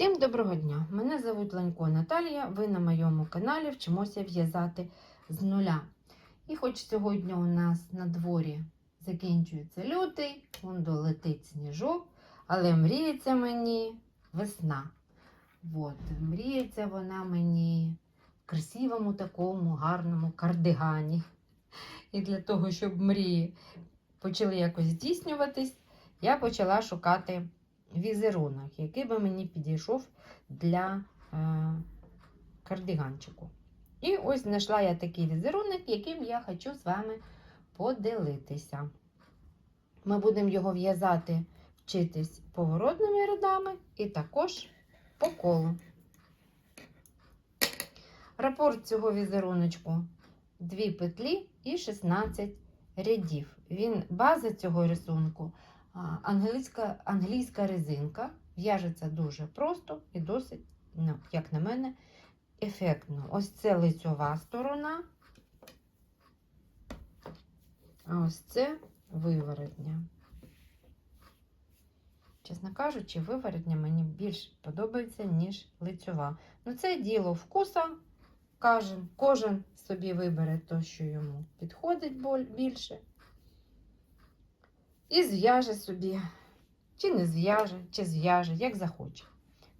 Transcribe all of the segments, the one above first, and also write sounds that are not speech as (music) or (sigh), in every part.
Всім доброго дня! Мене звуть Ланько Наталія. Ви на моєму каналі вчимося в'язати з нуля. І хоч сьогодні у нас на дворі закінчується лютий, вон долетить сніжок, але мріється мені весна. От, мріється вона мені в красивому такому гарному кардигані. І для того, щоб мрії почали якось здійснюватись, я почала шукати візерунок, який би мені підійшов для е, кардиганчику. І ось знайшла я такий візерунок, яким я хочу з вами поділитися. Ми будемо його в'язати, вчитись поворотними рядами і також по колу. Рапорт цього візеруночку 2 петлі і 16 рядів. Він база цього рисунку англійська, англійська резинка. В'яжеться дуже просто і досить, ну, як на мене, ефектно. Ось це лицьова сторона, а ось це виворотня. Чесно кажучи, виворотня мені більш подобається, ніж лицьова. Ну, це діло вкуса. Кожен, кожен собі вибере те, що йому підходить більше. І зв'яже собі, чи не зв'яже, чи зв'яже, як захоче.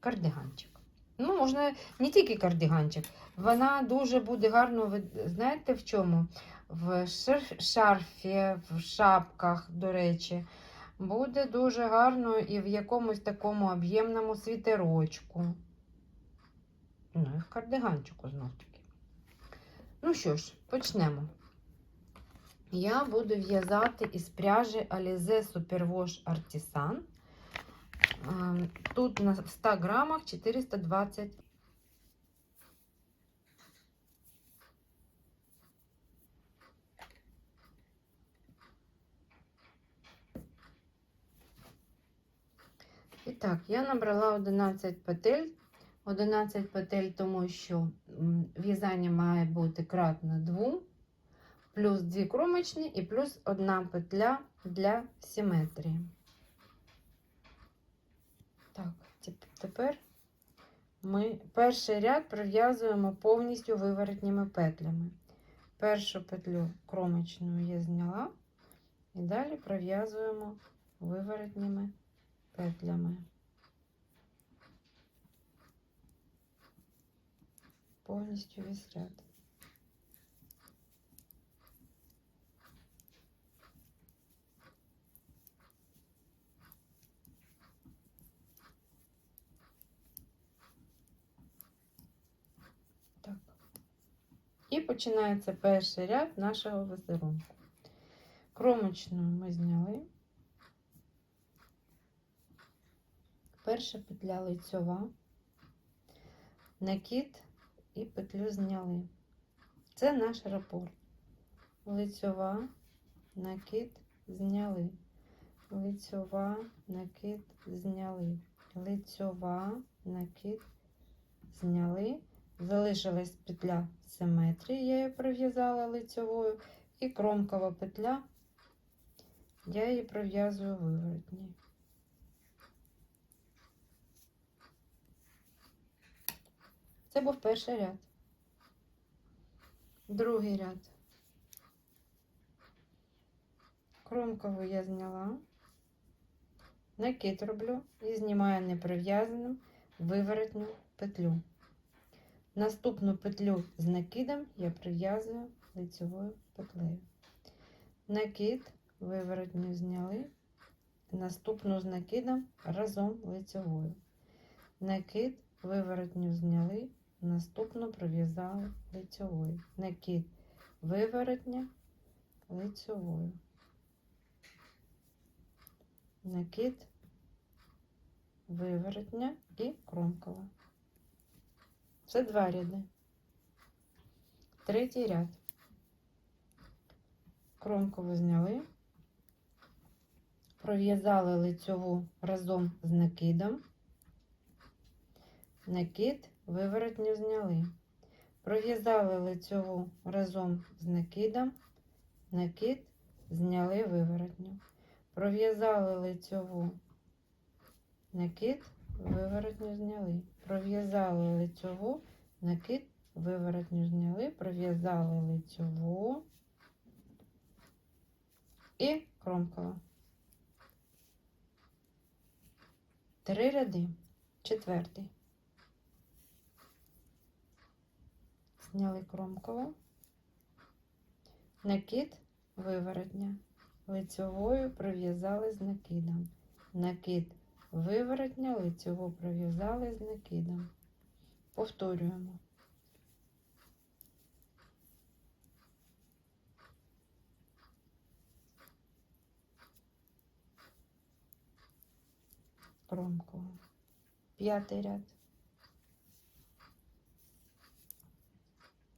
Кардиганчик. Ну, можна не тільки кардиганчик. Вона дуже буде гарно, знаєте в чому? В шарфі, в шапках, до речі, буде дуже гарно і в якомусь такому об'ємному світерочку. Ну, і в кардиганчику знов таки. Ну що ж, почнемо. Я буду в'язати із пряжі Alize Superwash Artisan. Тут на 100 грамах 420. І так, я набрала 11 петель. 11 петель, тому що в'язання має бути кратно 2 плюс 2 кромочні і плюс 1 петля для симетрії. Так, тепер ми перший ряд пров'язуємо повністю виворотніми петлями. Першу петлю кромочну я зняла, і далі пров'язуємо виворотніми петлями. Повністю весь ряд. І починається перший ряд нашого візерунку. Кромочну ми зняли. Перша петля лицьова, накид і петлю зняли. Це наш рапорт. Лицьова, накид зняли. Лицьова, накид зняли. Лицьова, накид зняли. Залишилась петля симетрії, я її пров'язала лицьовою, і кромкова петля, я її пров'язую виворотній. Це був перший ряд. Другий ряд. Кромкову я зняла, накид роблю і знімаю неприв'язаним виворотню петлю. Наступну петлю з накидом я прив'язую лицевою петлею. Накид, виворотню зняли, наступну з накидом разом лицевою. Накид, виворотню зняли, наступну пров'язали лицевою. Накид, виворотня, лицевою. Накид, виворотня і кромкова. Це два ряди. Третій ряд. Кромкову зняли, пров'язали лицьову разом з накидом, накид виворотню зняли, пров'язали лицьову разом з накидом, накид зняли виворотню, пров'язали лицьову накид, виворотню зняли. Пров'язали лицьову, накид, виворотню зняли, пров'язали лицьову і кромкова. Три ряди. Четвертий. Зняли кромкову. Накид виворотня. Лицьовою пров'язали з накидом. Накид виворотня, лицьову пров'язали з накидом. Повторюємо. Кромкову. П'ятий ряд.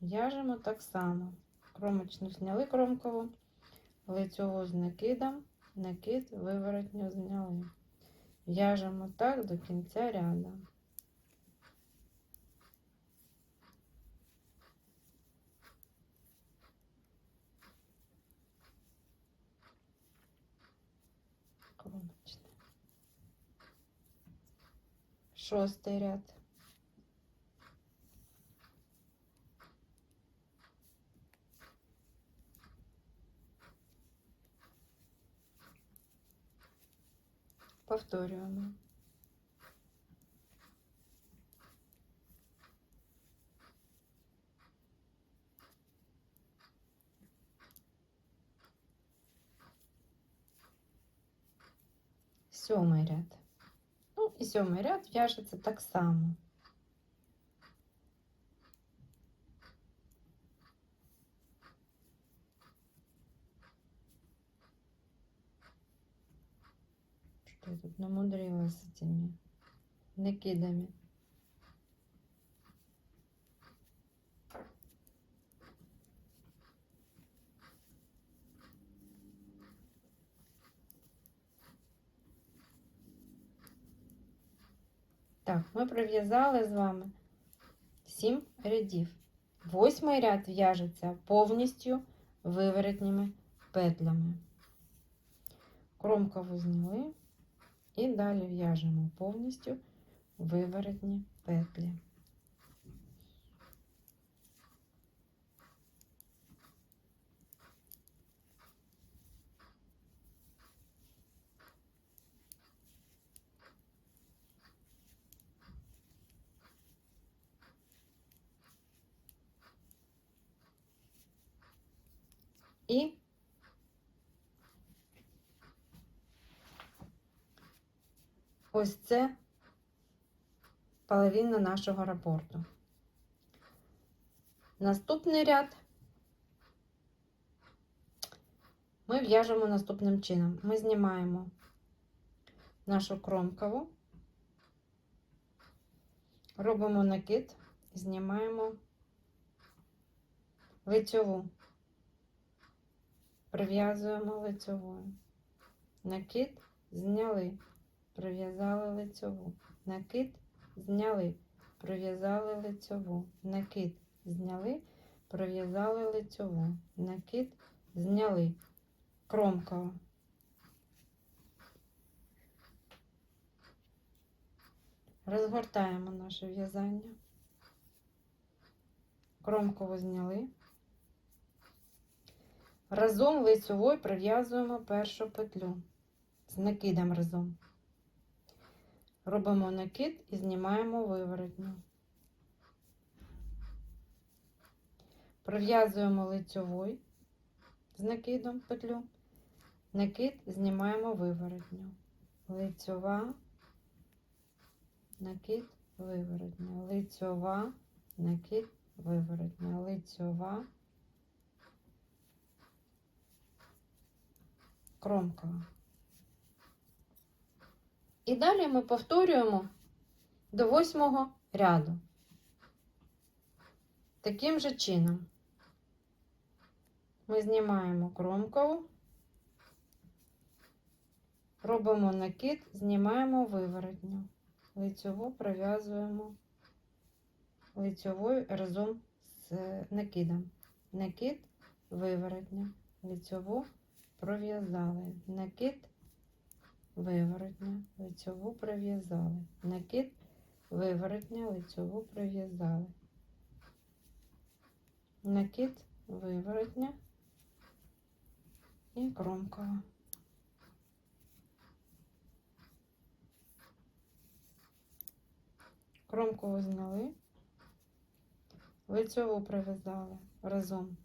В'яжемо так само. Кромочну зняли кромкову, лицьову з накидом, накид виворотньо зняли. В'яжемо так до кінця ряду. Шостий ряд. Повторюємо. Сьомий ряд. Ну, і сьомий ряд в'яжеться так само. Тут намудрилась с этими накидами? Так, ми пров'язали з вами 7 рядів. Восьмий ряд в'яжеться повністю виворотніми петлями. Кромкову зняли і далі в'яжемо повністю виворотні петлі. І ось це половина нашого рапорту. Наступний ряд ми в'яжемо наступним чином. Ми знімаємо нашу кромкову, робимо накид, знімаємо лицьову. Прив'язуємо лицьовою. Накид зняли, прив'язали лицьову. Накид зняли, прив'язали лицьову. Накид зняли, прив'язали лицьову. Накид зняли. Кромкова. Розгортаємо наше в'язання. Кромкову зняли. Разом лицьовою прив'язуємо першу петлю з накидом разом. Робимо накид і знімаємо виворотню. Пров'язуємо лицьовою з накидом петлю. Накид знімаємо виворотню. Лицьова, накид, виворотня. Лицьова, накид, виворотня. Лицьова. кромкова. І далі ми повторюємо до восьмого ряду. Таким же чином ми знімаємо кромкову, робимо накид, знімаємо виворотню, лицьову пров'язуємо лицьовою разом з накидом. Накид, виворотня, лицьову пров'язали накид, виворотня, лицьову пров'язали. Накид, виворотня, лицьову пров'язали. Накид, виворотня і кромкова. Кромку зняли, лицьову пров'язали разом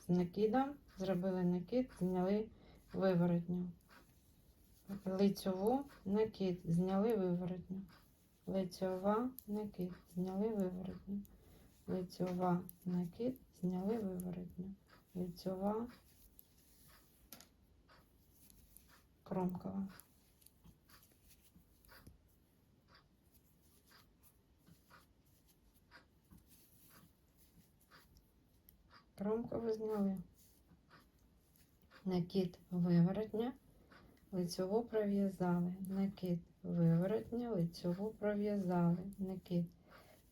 з накидом, зробили накид, зняли виворотню. Лицьову, накид, зняли виворотню. Лицьова, накид, зняли виворотню. Лицьова, накид, зняли виворотню. Лицьова, кромкова. Кромкову зняли. Накид виворотня, лицьову пров'язали. Накид виворотня, лицьову пров'язали. Накид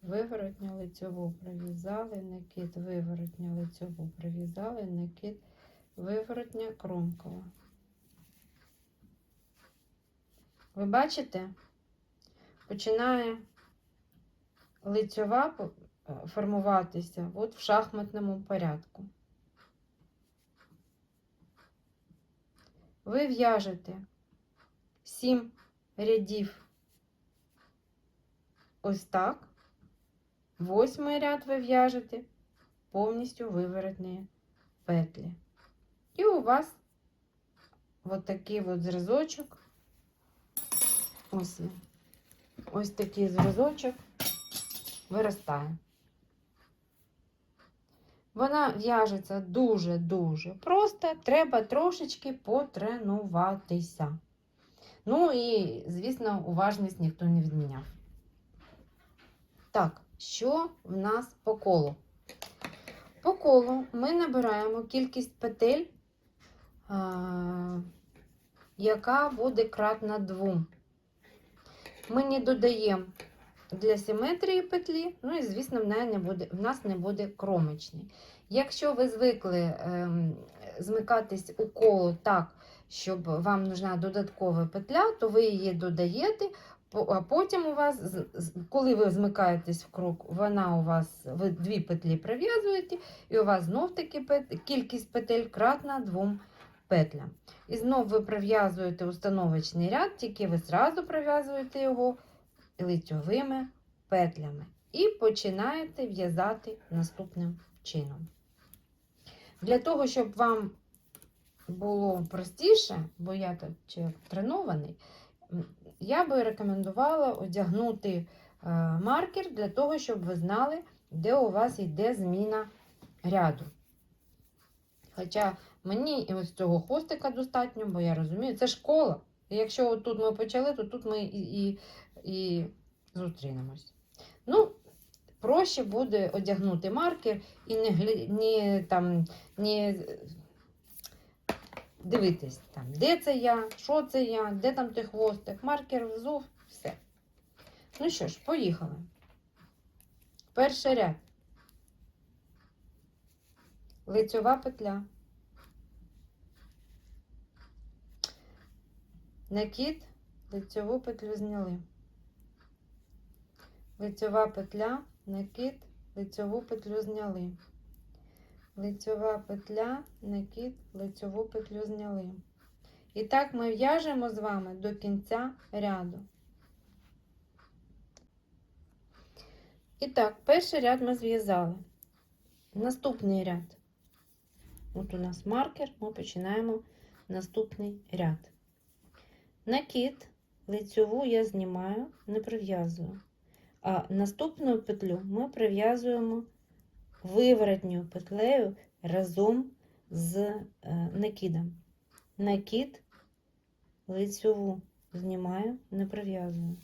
виворотня, лицьову пров'язали. Накид виворотня, лицьову пров'язали. Накид виворотня, кромкова. Ви бачите? Починає лицьова е, формуватися от в шахматному порядку. Ви в'яжете 7 рядів ось так. Восьмий ряд ви в'яжете повністю виворотні петлі. І у вас от такий от зразочок. Ось. Ось такий зразочок виростає. Вона в'яжеться дуже-дуже просто, треба трошечки потренуватися. Ну і, звісно, уважність ніхто не відміняв. Так, що в нас по колу? По колу ми набираємо кількість петель, яка буде кратна 2. Ми не додаємо для симетрії петлі, ну і, звісно, в, не буде, в нас не буде кромочний. Якщо ви звикли ем, змикатись у коло так, щоб вам нужна додаткова петля, то ви її додаєте, а потім у вас, коли ви змикаєтесь в круг, вона у вас, ви дві петлі прив'язуєте, і у вас знов таки пет, кількість петель кратна двом петлям. І знов ви прив'язуєте установочний ряд, тільки ви зразу прив'язуєте його лицьовими петлями і починаєте в'язати наступним чином. Для того, щоб вам було простіше, бо я тут тренований, я би рекомендувала одягнути е, маркер для того, щоб ви знали, де у вас йде зміна ряду. Хоча мені і ось цього хвостика достатньо, бо я розумію, це школа. І якщо тут ми почали, то тут ми і, і, і зустрінемось. Ну, проще буде одягнути маркер і не, не, там, не дивитись, там, де це я, що це я, де там той хвостик, маркер взув, все. Ну що ж, поїхали. Перший ряд. Лицьова петля. Накид, лицьову петлю зняли. Лицьова петля, накид, лицьову петлю зняли. Лицьова петля, накид, лицьову петлю зняли. І так ми в'яжемо з вами до кінця ряду. І так, перший ряд ми зв'язали. Наступний ряд. От у нас маркер, ми починаємо наступний ряд. Накид, лицьову я знімаю, не прив'язую. А наступну петлю ми прив'язуємо виворотньою петлею разом з е, накидом. Накид, лицьову знімаю, не прив'язую.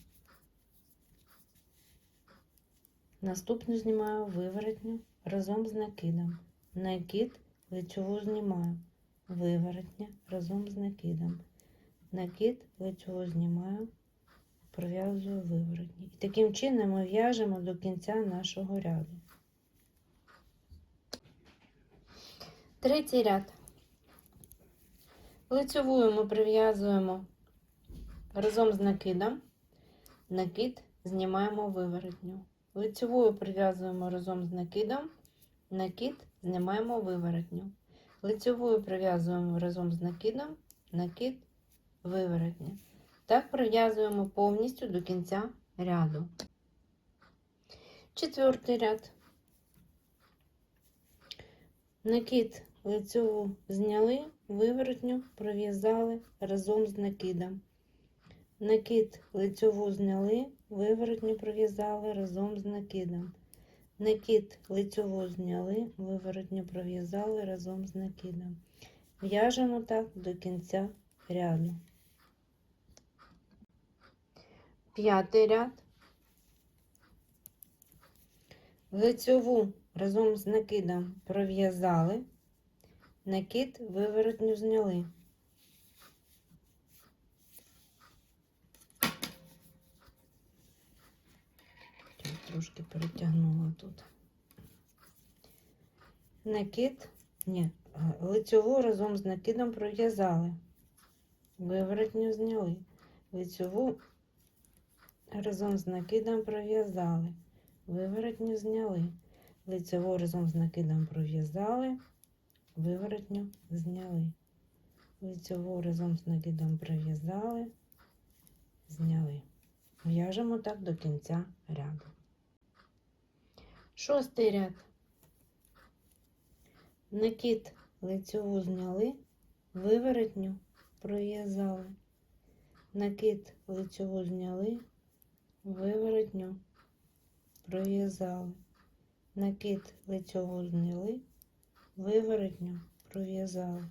Наступну знімаю виворотню разом з накидом. Накид, лицьову знімаю, виворотня разом з накидом. Накид, лицьову знімаю, пров'язую виворотні. І таким чином ми в'яжемо до кінця нашого ряду. Третій ряд. Лицьовою ми прив'язуємо разом з накидом. Накид знімаємо виворотню. Лицевою прив'язуємо разом з накидом. Накид знімаємо виворотню. Лицевою прив'язуємо разом з накидом. Накид виворотня. Так прив'язуємо повністю до кінця ряду. Четвертий ряд. Накид лицеву зняли, виворотню пров'язали разом з накидом. Накид лицеву зняли, виворотню пров'язали разом з накидом. Накид лицеву зняли, виворотню пров'язали разом з накидом. В'яжемо так до кінця ряду. П'ятий ряд. Лицьову разом з накидом пров'язали, накид виворотню зняли. Трошки перетягнула тут. Накид, ні, а, лицьову разом з накидом пров'язали, виворотню зняли. Лицьову разом з накидом пров'язали, виворотню зняли. Лицеву разом з накидом пров'язали, виворотню зняли. Лицеву разом з накидом пров'язали, зняли. В'яжемо так до кінця ряду. Шостий ряд. Накид лицеву зняли, виворотню пров'язали. Накид лицеву зняли, виворотню пров'язали. Накид лицеву зняли, виворотню пров'язали.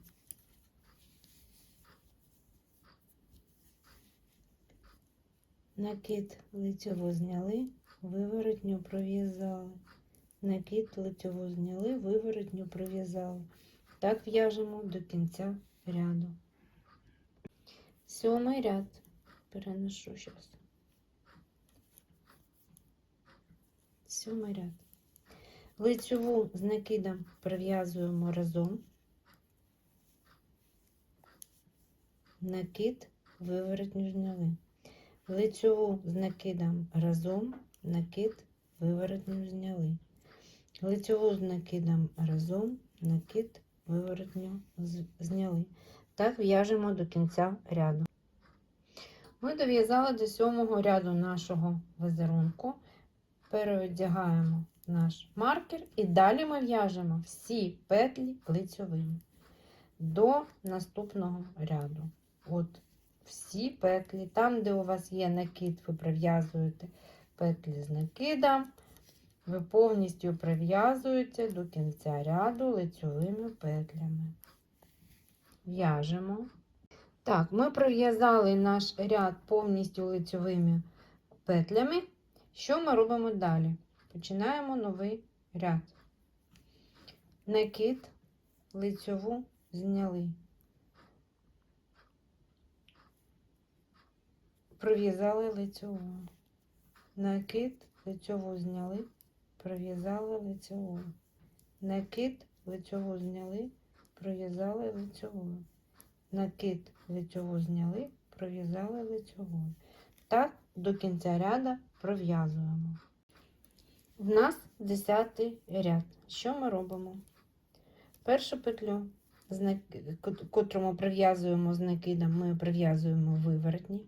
Накид лицеву зняли, виворотню пров'язали. Накид лицеву зняли, виворотню пров'язали. Так в'яжемо до кінця ряду. Сьомий ряд. Переношу зараз. Сьомий ряд. Лицеву з накидом пров'язуємо разом. Накид виворотню зняли. Лицеву з накидом разом, накид виворотню зняли. Лицеву з накидом разом, накид виворотню зняли. Так в'яжемо до кінця ряду. Ми дов'язали до сьомого ряду нашого візерунку. Переодягаємо наш маркер і далі ми в'яжемо всі петлі лицьовими до наступного ряду. От всі петлі, там, де у вас є накид, ви прив'язуєте петлі з накидом, ви повністю прив'язуєте до кінця ряду лицьовими петлями. В'яжемо. Так, ми прив'язали наш ряд повністю лицьовими петлями. Що ми робимо далі? Починаємо новий ряд. Накид, лицьову зняли. Пров'язали лицьову. Накид, лицьову зняли, пров'язали лицьову. Накид, лицьову зняли, пров'язали лицьову. Накид, лицьову зняли, пров'язали лицьову. Так до кінця ряда пров'язуємо. В нас 10 ряд. Що ми робимо? Першу петлю, з нак- кот- котру ми прив'язуємо з накидом, ми прив'язуємо виворотні.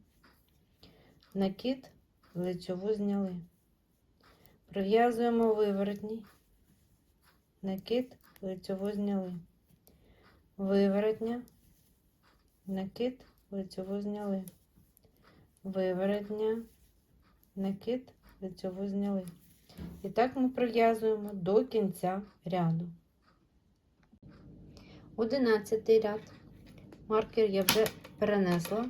Накид лицьову зняли. Прив'язуємо виворотні. Накид лицьову зняли. Виворотня. Накид лицьову зняли. Виворотня. Накид лицьову зняли. І так ми прив'язуємо до кінця ряду. Одинадцятий ряд. Маркер я вже перенесла.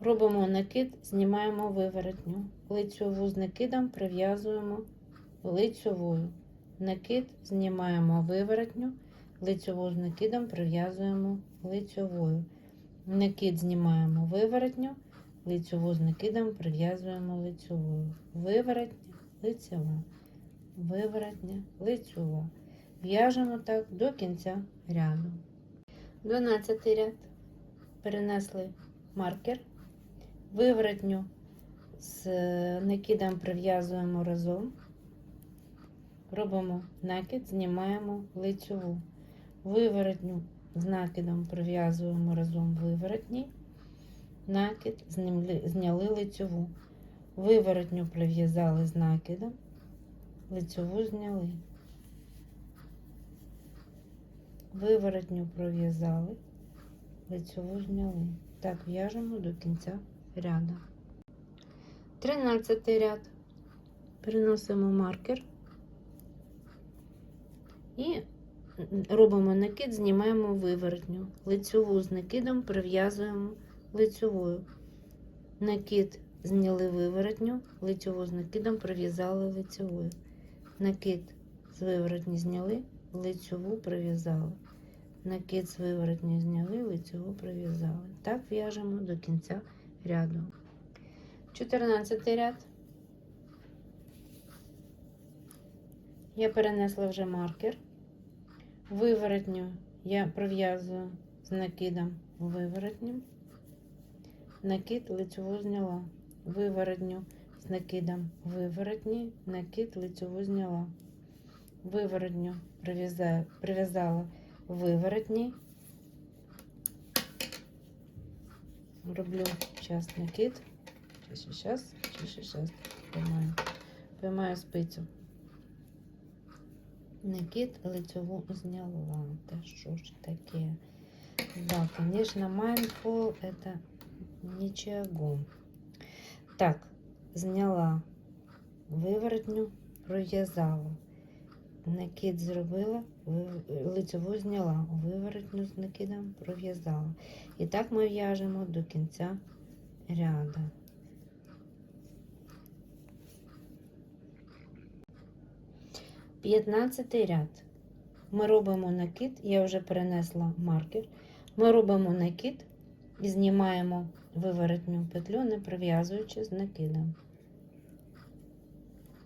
Робимо накид, знімаємо виворотню. Лицьову з накидом прив'язуємо лицьовою. Накид знімаємо виворотню, лицьову з накидом прив'язуємо лицьовою. Накид знімаємо виворотню, лицьову з накидом прив'язуємо лицьовою. Виворотня, лицьова, виворотня, лицьова. В'яжемо так до кінця ряду. 12 ряд. Перенесли маркер, виворотню з накидом прив'язуємо разом, робимо накид, знімаємо лицьову, виворотню з накидом прив'язуємо разом виворотні, накид, зняли лицьову, виворотню прив'язали з накидом, лицьову зняли. Виворотню пров'язали, лицьову зняли. Так в'яжемо до кінця ряду. 13 ряд. Переносимо маркер і робимо накид, знімаємо виворотню. Лицьову з накидом прив'язуємо лицьовою. Накид зняли виворотню, лицьову з накидом прив'язали лицьовою. Накид з виворотні зняли, лицьову прив'язали. Накид з виворотні зняли, лицьову прив'язали. Так в'яжемо до кінця ряду. 14 ряд. Я перенесла вже маркер. Виворотню я пров'язую з накидом виворотнім. Накид лицьову зняла. Виворотню з накидом виворотні, накид лицьову зняла. Виворотню прив'язала виворотні. Роблю час накид. Сейчас, сейчас, сейчас поймаю. Поймаю спицю. Накид лицеву зняла. Да что ж таке? Да, конечно, mindful это ничего. Так, зняла виворотню, пров'язала. Накид зробила, лицеву зняла, виворотню з накидом пров'язала. І так ми в'яжемо до кінця ряду. П'ятнадцятий ряд. Ми робимо накид, я вже перенесла маркер. Ми робимо накид і знімаємо виворотню петлю, не прив'язуючи з накидом.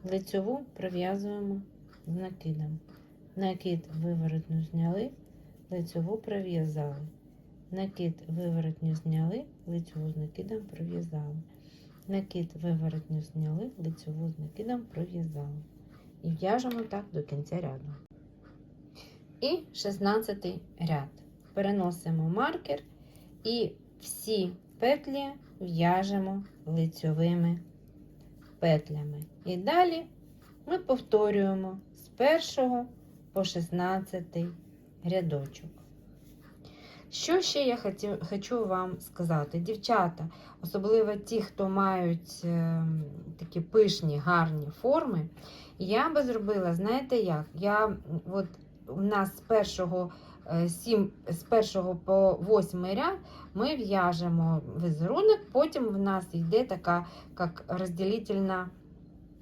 Лицьову прив'язуємо з накидом. Накид виворотню зняли, лицьову прив'язали. Накид виворотню зняли, лицьову з накидом прив'язали. Накид виворотню зняли, лицьову з накидом прив'язали. І в'яжемо так до кінця ряду. І 16 ряд. Переносимо маркер і всі петлі в'яжемо лицьовими петлями. І далі ми повторюємо з першого по 16 рядочок. Що ще я хочу вам сказати? Дівчата, особливо ті, хто мають е, такі пишні, гарні форми, я би зробила, знаєте як? Я от у нас з першого, е, сім, з першого по восьмий ряд ми в'яжемо візерунок, потім в нас йде така як розділительна,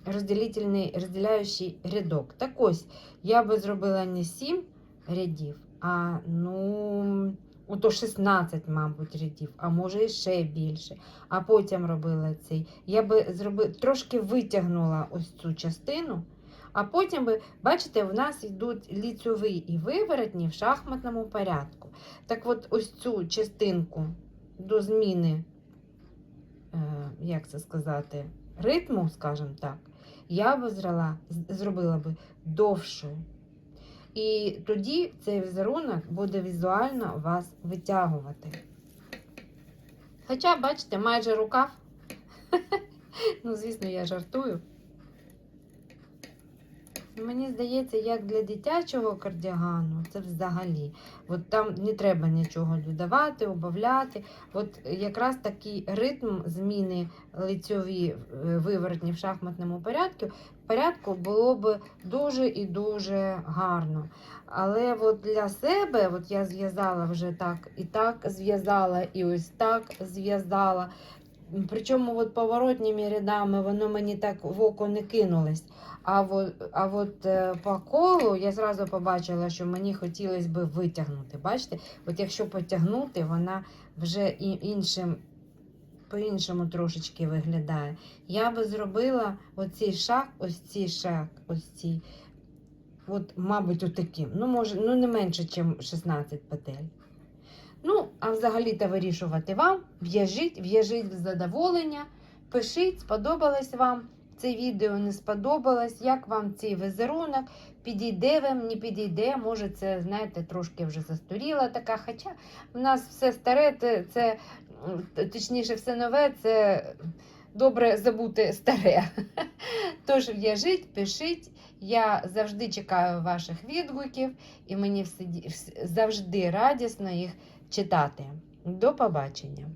розділительний, розділяючий рядок. Так ось, я би зробила не 7 рядів, а ну, ото 16, мабуть, рядів, а може і ще більше. А потім робила цей. Я би зробила, трошки витягнула ось цю частину. А потім, ви бачите, в нас йдуть ліцьові і виворотні в шахматному порядку. Так от ось цю частинку до зміни, е, як це сказати, ритму, скажімо так, я б зрала, зробила би довшою. І тоді цей візерунок буде візуально вас витягувати. Хоча, бачите, майже рукав. (laughs) Ну, звісно, я жартую. Мені здається, як для дитячого кардігану, це взагалі. От там не треба нічого додавати, убавляти. От якраз такий ритм зміни лицьові е, виворотні в шахматному порядку, порядку було б дуже і дуже гарно. Але от для себе, от я зв'язала вже так і так зв'язала, і ось так зв'язала. Причому от поворотніми рядами воно мені так в око не кинулось. А от, а от е, по колу я зразу побачила, що мені хотілося б витягнути. Бачите, от якщо потягнути, вона вже іншим, по-іншому трошечки виглядає. Я би зробила оцей шаг, ось цей шаг, ось цей, от, мабуть, отаким. Ну, може, ну не менше, ніж 16 петель. Ну, а взагалі-то вирішувати вам. В'яжіть, в'яжіть в задоволення, пишіть, сподобалось вам це відео, не сподобалось, як вам цей візерунок, підійде вам, не підійде. Може, це, знаєте, трошки вже застаріла така. Хоча в нас все старе, це точніше, все нове, це добре забути старе. (laughs) Тож в'яжіть, пишіть. Я завжди чекаю ваших відгуків, і мені завжди радісно їх читати. До побачення!